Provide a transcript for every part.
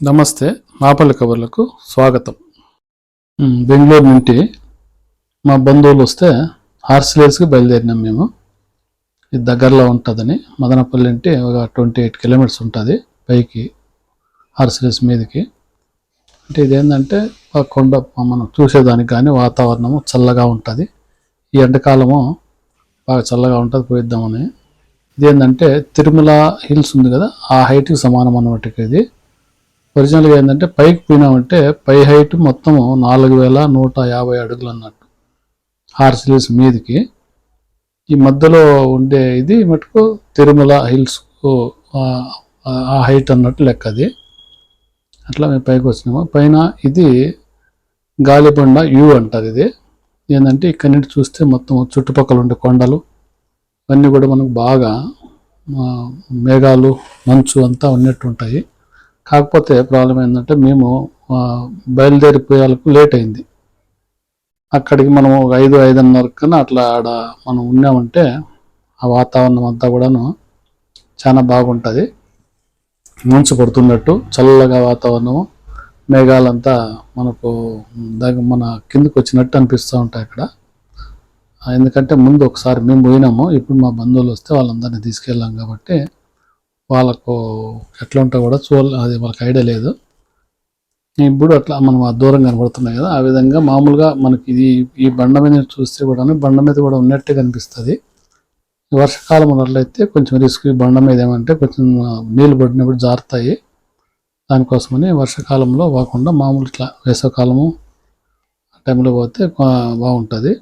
నమస్తే మాపల్లి కబుర్లకు స్వాగతం. బెంగళూరు నుండి మా బంధువులు వస్తే హార్స్లేస్కి బయలుదేరినాం మేము. ఇది దగ్గరలో ఉంటుందని మదనపల్లి అంటే ఒక ట్వంటీ ఎయిట్ కిలోమీటర్స్ ఉంటుంది పైకి హార్స్లేస్ మీదకి. అంటే ఇదేంటంటే ఆ కొండ మనం చూసేదానికి కానీ వాతావరణము చల్లగా ఉంటుంది. ఈ ఎండాకాలము బాగా చల్లగా ఉంటుంది పోయిద్దామని. ఇదేంటంటే తిరుమల హిల్స్ ఉంది కదా ఆ హైట్కి సమానం అన్నమాట ఇది ఒరిజినల్గా ఏంటంటే పైకి పోయినామంటే పై హైట్ మొత్తం నాలుగు వేల నూట యాభై అడుగులు అన్నట్టు. హార్సిలీస్ మీదకి. ఈ మధ్యలో ఉండే ఇది మటుకు తిరుమల హిల్స్ ఆ హైట్ అన్నట్టు లెక్క అది. అట్లా మేము పైకి వచ్చినాము. పైన ఇది గాలిబండ యూ అంటారు ఇది. ఏంటంటే ఇక్కడి నుండి చూస్తే మొత్తం చుట్టుపక్కల ఉండే కొండలు అన్నీ కూడా మనకు బాగా మేఘాలు మంచు అంతా ఉన్నట్టు ఉంటాయి. కాకపోతే ప్రాబ్లం ఏంటంటే మేము ఆ, బయలుదేరిపోయేందుకు లేట్ అయింది. అక్కడికి మనం ఒక ఐదు ఐదున్నర కన్నా అట్లా ఆడ మనం ఉన్నామంటే ఆ వాతావరణం అంతా కూడాను చాలా బాగుంటుంది. మంచు పడుతున్నట్టు చల్లగా వాతావరణము మేఘాలంతా మనకు మన కిందకు వచ్చినట్టు అనిపిస్తూ ఉంటాయి అక్కడ. ఎందుకంటే ముందు ఒకసారి మేము పోయినాము. ఇప్పుడు మా బంధువులు వస్తే వాళ్ళందరినీ తీసుకెళ్ళాం కాబట్టి వాళ్ళకు ఎట్లా ఉంటా కూడా చూడ అది వాళ్ళకి ఐడియా లేదు. ఇప్పుడు అట్లా మనం ఆ దూరం కనబడుతున్నాయి కదా ఆ విధంగా మామూలుగా మనకి ఇది ఈ బండ మీద చూస్తే కూడా బండ మీద కూడా ఉన్నట్టే కనిపిస్తుంది. వర్షాకాలం ఉన్నట్లయితే కొంచెం రిస్క్ ఈ బండ మీద ఏమంటే కొంచెం నీళ్ళు పడినప్పుడు జారుతాయి. దానికోసమని వర్షాకాలంలో పోకుండా మామూలు ఇట్లా వేసవకాలము ఆ టైంలో పోతే బాగుంటుంది.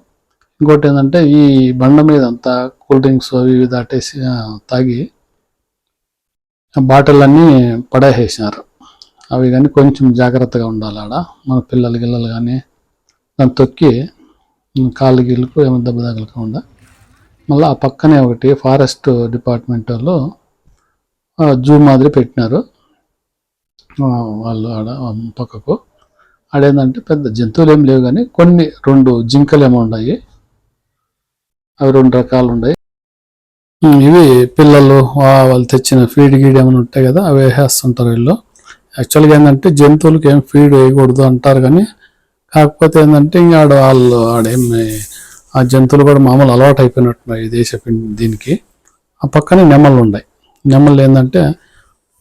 ఇంకోటి ఏంటంటే ఈ బండ మీద అంతా కూల్ డ్రింక్స్ అవి ఇవి దాటేసి తాగి బాటలన్నీ పడేసేసినారు. అవి కానీ కొంచెం జాగ్రత్తగా ఉండాలి ఆడ. మన పిల్లలు గిల్లలు కానీ దాన్ని తొక్కి కాళ్ళు గిల్లుకు ఏమో దెబ్బ తగలకుండా మళ్ళీ ఆ పక్కనే ఒకటి ఫారెస్ట్ డిపార్ట్మెంట్ వాళ్ళు జూ మాదిరి పెట్టినారు. వాళ్ళు ఆడ పక్కకు. ఆడేందంటే పెద్ద జంతువులు ఏం లేవు కానీ కొన్ని రెండు జింకలు ఏమో ఉన్నాయి. అవి రెండు రకాలు ఉన్నాయి. ఇవి పిల్లలు వాళ్ళు తెచ్చిన ఫీడ్ గీడ్ ఏమైనా ఉంటాయి కదా అవి వేసేస్తుంటారు వీళ్ళు. యాక్చువల్గా ఏంటంటే జంతువులకి ఏం ఫీడ్ వేయకూడదు అంటారు కానీ కాకపోతే ఏంటంటే ఇంకా ఆడ వాళ్ళు ఆడేమి ఆ జంతువులు కూడా మామూలు అలవాటు అయిపోయినట్టున్నాయి దేశ దీనికి. ఆ పక్కనే నెమళ్ళు ఉన్నాయి. నెమళ్ళు ఏంటంటే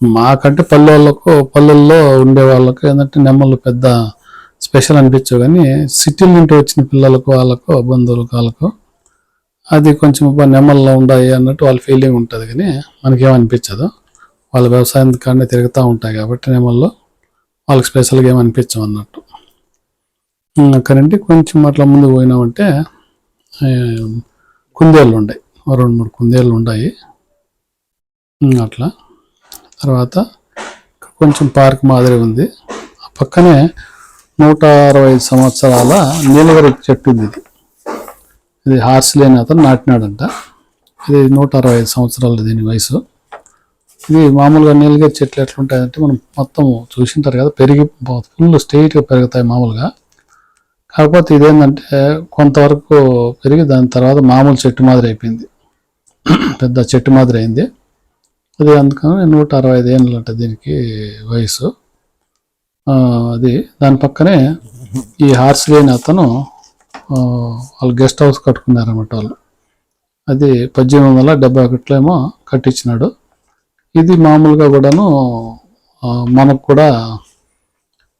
మాకంటే పల్లెళ్ళకు పల్లెల్లో ఉండే వాళ్ళకు ఏంటంటే నెమళ్ళు పెద్ద స్పెషల్ అనిపించవు కానీ సిటీల నుండి వచ్చిన పిల్లలకు వాళ్ళకు బంధువులకు వాళ్ళకు అది కొంచెం నెమ్మల్లో ఉండాయి అన్నట్టు వాళ్ళ ఫీలింగ్ ఉంటుంది కానీ మనకేమనిపించదు. వాళ్ళ వ్యవసాయం కానీ తిరుగుతూ ఉంటాయి కాబట్టి నెమ్మల్లో వాళ్ళకి స్పెషల్గా ఏమనిపించం అన్నట్టు. అక్కడ నుండి కొంచెం అట్లా ముందు పోయినామంటే కుందేళ్ళు ఉన్నాయి రెండు మూడు కుందేళ్ళు ఉన్నాయి అట్లా. తర్వాత కొంచెం పార్క్ మాదిరి ఉంది. ఆ పక్కనే నూట అరవై ఐదు సంవత్సరాల నీలగిరి చెట్టు ఉంది ఇది. ఇది హార్స్ లేని అతను నాటినాడంట. ఇది నూట అరవై ఐదు సంవత్సరాలు దీని వయసు. ఇది మామూలుగా నీలగిరి చెట్లు ఎట్లుంటాయంటే మనం మొత్తం చూసింటారు కదా పెరిగి ఫుల్ స్ట్రైట్గా పెరుగుతాయి మామూలుగా. కాకపోతే ఇదేంటంటే కొంతవరకు పెరిగి దాని తర్వాత మామూలు చెట్టు మాదిరి అయిపోయింది. పెద్ద చెట్టు మాదిరి అయింది. అది అందుకని నూట అరవై ఐదు ఏళ్ళు అంట దీనికి వయసు. అది దాని పక్కనే ఈ హార్స్ లేని అతను వాళ్ళు గెస్ట్ హౌస్ కట్టుకున్నారన్నమాట వాళ్ళు. అది పద్దెనిమిది వందల డెబ్బై ఒకటిలో ఏమో కట్టించినాడు. ఇది మామూలుగా కూడాను మనకు కూడా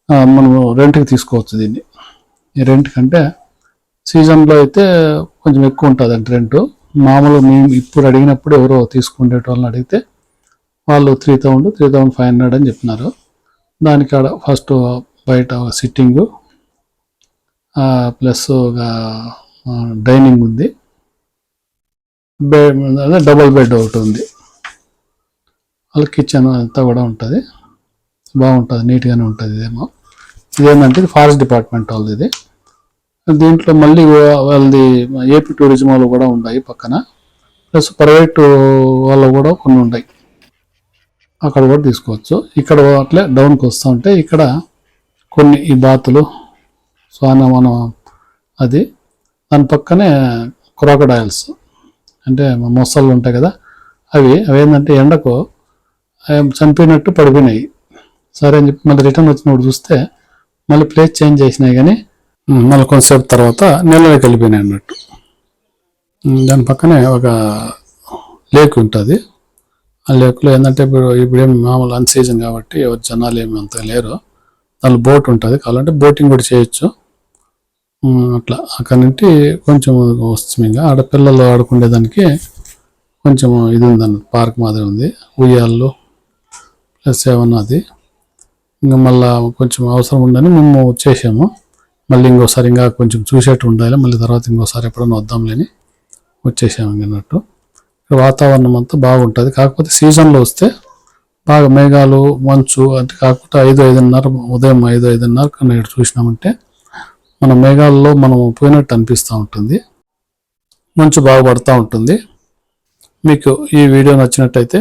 మనము మనం రెంట్కి తీసుకోవచ్చు దీన్ని. ఈ రెంట్ కంటే సీజన్లో అయితే కొంచెం ఎక్కువ ఉంటుంది అంటే రెంట్. మామూలుగా మేము ఇప్పుడు అడిగినప్పుడు ఎవరో తీసుకునే వాళ్ళని అడిగితే వాళ్ళు three thousand three thousand five hundred అని చెప్పినారు. దానికి ఫస్ట్ బయట సిట్టింగు ప్లస్ ఒక డైనింగ్ ఉంది. బెడ్ అదే డబుల్ బెడ్ ఒకటి ఉంది. వాళ్ళ కిచెన్ అంతా కూడా ఉంటుంది. బాగుంటుంది నీట్గానే ఉంటుంది ఇదేమో. ఇదేంటంటే ఇది ఫారెస్ట్ డిపార్ట్మెంట్ వాళ్ళది ఇది. దీంట్లో మళ్ళీ వాళ్ళది ఏపీ టూరిజం వాళ్ళు కూడా ఉన్నాయి పక్కన. ప్లస్ ప్రైవేట్ వాళ్ళు కూడా కొన్ని ఉన్నాయి. అక్కడ కూడా తీసుకోవచ్చు. ఇక్కడ అట్లే డౌన్కి వస్తూ ఉంటే ఇక్కడ కొన్ని ఈ బాతులు సో అనమానం అది. దాని పక్కనే క్రోకడాయిల్స్ అంటే మొసళ్ళు ఉంటాయి కదా అవి అవి ఏంటంటే ఎండకు అవి చనిపోయినట్టు పడిపోయినాయి. సరే అని చెప్పి మళ్ళీ రిటర్న్ వచ్చినప్పుడు చూస్తే మళ్ళీ ప్లేస్ చేంజ్ చేసినాయి కానీ మళ్ళీ కొంతసేపు తర్వాత నీళ్ళలోకి వెళ్ళిపోయినాయి అన్నట్టు. దాని పక్కనే ఒక లేక్ ఉంటుంది. ఆ లేక్లో ఏంటంటే ఇప్పుడు ఇప్పుడేం మామూలు అన్ సీజన్ కాబట్టి ఎవరు జనాలు ఏమి అంత లేరు. దానిలో బోట్ ఉంటుంది. కావాలంటే బోటింగ్ కూడా చేయొచ్చు. అట్లా. అక్కడ నుండి కొంచెం వస్తుంది ఇంకా. ఆడ పిల్లలు ఆడుకునేదానికి కొంచెం ఇది ఉందన్న పార్క్ మాదిరి ఉంది. ఉయ్యాళ్ళు ప్లస్ ఏమన్నా అది. ఇంకా మళ్ళీ కొంచెం అవసరం ఉందని మేము చేసాము. మళ్ళీ ఇంకోసారి ఇంకా కొంచెం చూసేట్టు ఉండాలి. మళ్ళీ తర్వాత ఇంకోసారి ఎప్పుడైనా వద్దాంలేని వచ్చేసాము అన్నట్టు. వాతావరణం అంతా బాగుంటుంది. కాకపోతే సీజన్లో వస్తే బాగా మేఘాలు మంచు అంటే కాకుండా ఐదు ఐదున్నర ఉదయం ఐదు ఐదున్నర కన్నా చూసినామంటే మన మేఘాల్లో మనం పోయినట్టు అనిపిస్తూ ఉంటుంది. మంచు బాగా పడుతూ ఉంటుంది. మీకు ఈ వీడియో నచ్చినట్టయితే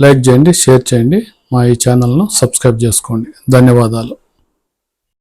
లైక్ చేయండి షేర్ చేయండి. మా ఈ ఛానల్ను సబ్స్క్రైబ్ చేసుకోండి. ధన్యవాదాలు.